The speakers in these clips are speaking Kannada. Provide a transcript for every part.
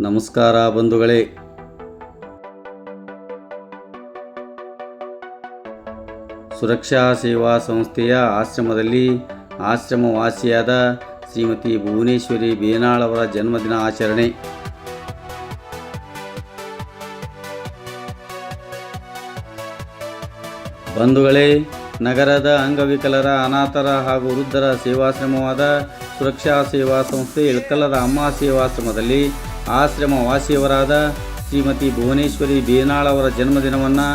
ನಮಸ್ಕಾರ ಬಂಧುಗಳೇ. ಸುರಕ್ಷಾ ಸೇವಾ ಸಂಸ್ಥೆಯ ಆಶ್ರಮದಲ್ಲಿ ಆಶ್ರಮವಾಸಿಯಾದ ಶ್ರೀಮತಿ ಭುವನೇಶ್ವರಿ ಬೇನಾಳ್ ಅವರ ಜನ್ಮದಿನ ಆಚರಣೆ. ಬಂಧುಗಳೇ, ನಗರದ ಅಂಗವಿಕಲರ, ಅನಾಥರ ಹಾಗೂ ವೃದ್ಧರ ಸೇವಾಶ್ರಮವಾದ ಸುರಕ್ಷಾ ಸೇವಾ ಸಂಸ್ಥೆ ಇಳಕಲ್ಲದ ಅಮ್ಮ ಸೇವಾಶ್ರಮದಲ್ಲಿ ಆಶ್ರಮ ವಾಸಿಯವರಾದ ಶ್ರೀಮತಿ ಭುವನೇಶ್ವರಿ ಬೇನಾಳ್ ಅವರ ಜನ್ಮದಿನವನ್ನು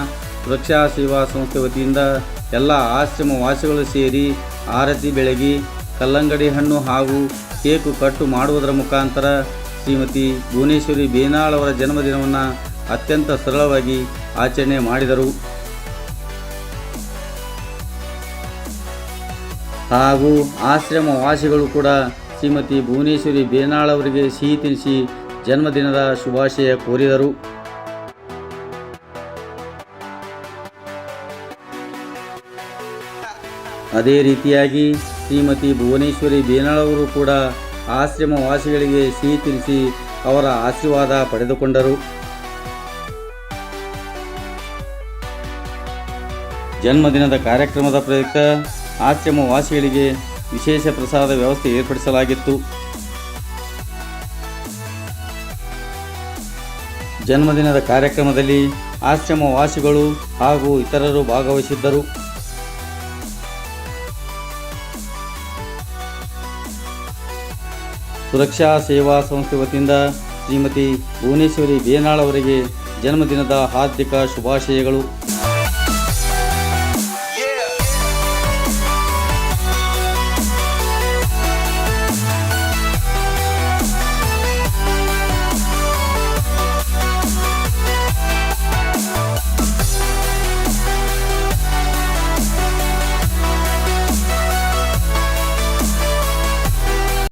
ಸುರಕ್ಷಾ ಸೇವಾ ಸಂಸ್ಥೆ ವತಿಯಿಂದ ಎಲ್ಲ ಆಶ್ರಮ ವಾಸಿಗಳು ಸೇರಿ ಆರತಿ ಬೆಳಗಿ, ಕಲ್ಲಂಗಡಿ ಹಣ್ಣು ಹಾಗೂ ಕೇಕು ಕಟ್ಟು ಮಾಡುವುದರ ಮುಖಾಂತರ ಶ್ರೀಮತಿ ಭುವನೇಶ್ವರಿ ಬೇನಾಳ್ ಅವರ ಜನ್ಮದಿನವನ್ನು ಅತ್ಯಂತ ಸರಳವಾಗಿ ಆಚರಣೆ ಮಾಡಿದರು. ಹಾಗೂ ಆಶ್ರಮ ವಾಸಿಗಳು ಕೂಡ ಶ್ರೀಮತಿ ಭುವನೇಶ್ವರಿ ಬೇನಾಳ್ ಅವರಿಗೆ ಸಿಹಿ ತಿನಿಸಿ ಜನ್ಮದಿನದ ಶುಭಾಶಯ ಕೋರಿದರು. ಅದೇ ರೀತಿಯಾಗಿ ಶ್ರೀಮತಿ ಭುವನೇಶ್ವರಿ ಬೇನಾಳವರು ಕೂಡ ಆಶ್ರಮ ವಾಸಿಗಳಿಗೆ ಸಿಹಿ ತಿಳಿಸಿ ಅವರ ಆಶೀರ್ವಾದ ಪಡೆದುಕೊಂಡರು. ಜನ್ಮದಿನದ ಕಾರ್ಯಕ್ರಮದ ಪ್ರಯುಕ್ತ ಆಶ್ರಮ ವಾಸಿಗಳಿಗೆ ವಿಶೇಷ ಪ್ರಸಾದ ವ್ಯವಸ್ಥೆ ಏರ್ಪಡಿಸಲಾಗಿತ್ತು. ಜನ್ಮದಿನದ ಕಾರ್ಯಕ್ರಮದಲ್ಲಿ ಆಶ್ರಮ ವಾಸಿಗಳು ಹಾಗೂ ಇತರರು ಭಾಗವಹಿಸಿದ್ದರು. ಸುರಕ್ಷಾ ಸೇವಾ ಸಂಸ್ಥೆ ವತಿಯಿಂದ ಶ್ರೀಮತಿ ಭುವನೇಶ್ವರಿ ಬೇನಾಳ್ ಅವರಿಗೆ ಜನ್ಮದಿನದ ಹಾರ್ದಿಕ ಶುಭಾಶಯಗಳು.